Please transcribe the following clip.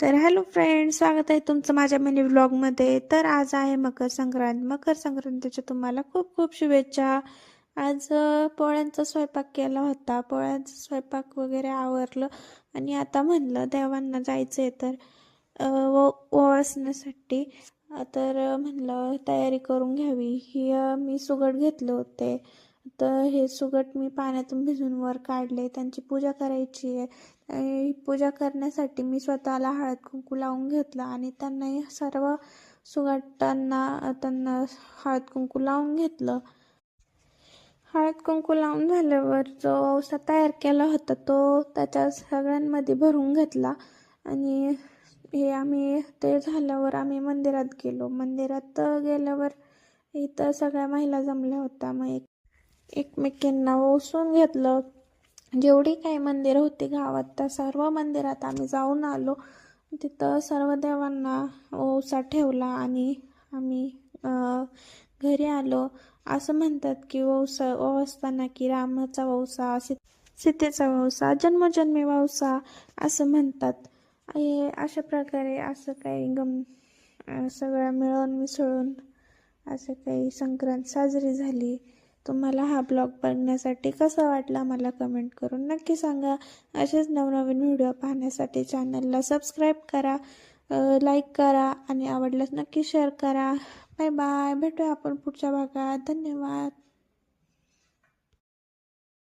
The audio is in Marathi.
तर हॅलो फ्रेंड स्वागत आहे तुमचं माझ्या मिनी ब्लॉगमध्ये तर आज आहे मकर संक्रांत. मकर संक्रांतीच्या तुम्हाला खूप खूप शुभेच्छा. आज पोळ्यांचा स्वयंपाक केला होता. पोळ्यांचा स्वयंपाक वगैरे आवरलं आणि आता म्हणलं देवांना जायचं आहे तर व ओ ओवासण्यासाठी तर म्हणलं तयारी करून घ्यावी. ही मी सुगट घेतले होते. तर हे सुगट मी पाण्यातून भिजून वर काढले. त्यांची पूजा करायची आहे. पूजा करण्यासाठी मी स्वतःला हळद कुंकू लावून घेतलं आणि त्यांनाही सर्व सुगटांना त्यांना हळद कुंकू लावून घेतलं. हळद कुंकू लावून झाल्यावर जो औसा तयार केला होता तो त्याच्या सगळ्यांमध्ये भरून घेतला आणि हे आम्ही ते झाल्यावर आम्ही मंदिरात गेलो. मंदिरात गेल्यावर इथं सगळ्या महिला जमल्या होत्या. मग एक एकमेकींना ओसून घेतलं. जेवढी काही मंदिरं होती गावात त्या सर्व मंदिरात आम्ही जाऊन आलो. तिथं सर्व देवांना ओसा ठेवला आणि आम्ही घरी आलो. असं म्हणतात की वौसा असताना की रामाचा वौसा सीतेचा वौसा जन्मजन्मी वौसा असं म्हणतात. अशा प्रकारे असं काही गम सगळं मिळून मिसळून असं काही संक्रांत साजरी झाली. तुम्हाला हा ब्लॉग बघण्यासाठी कसा वाटला मला कमेंट करून नक्की सांगा. असेच नवनवीन व्हिडिओ पाहण्यासाठी चॅनलला सबस्क्राईब करा लाईक करा आणि आवडल्यास नक्की शेअर करा. बाय बाय भेटूया आपण पुढच्या भागात. धन्यवाद.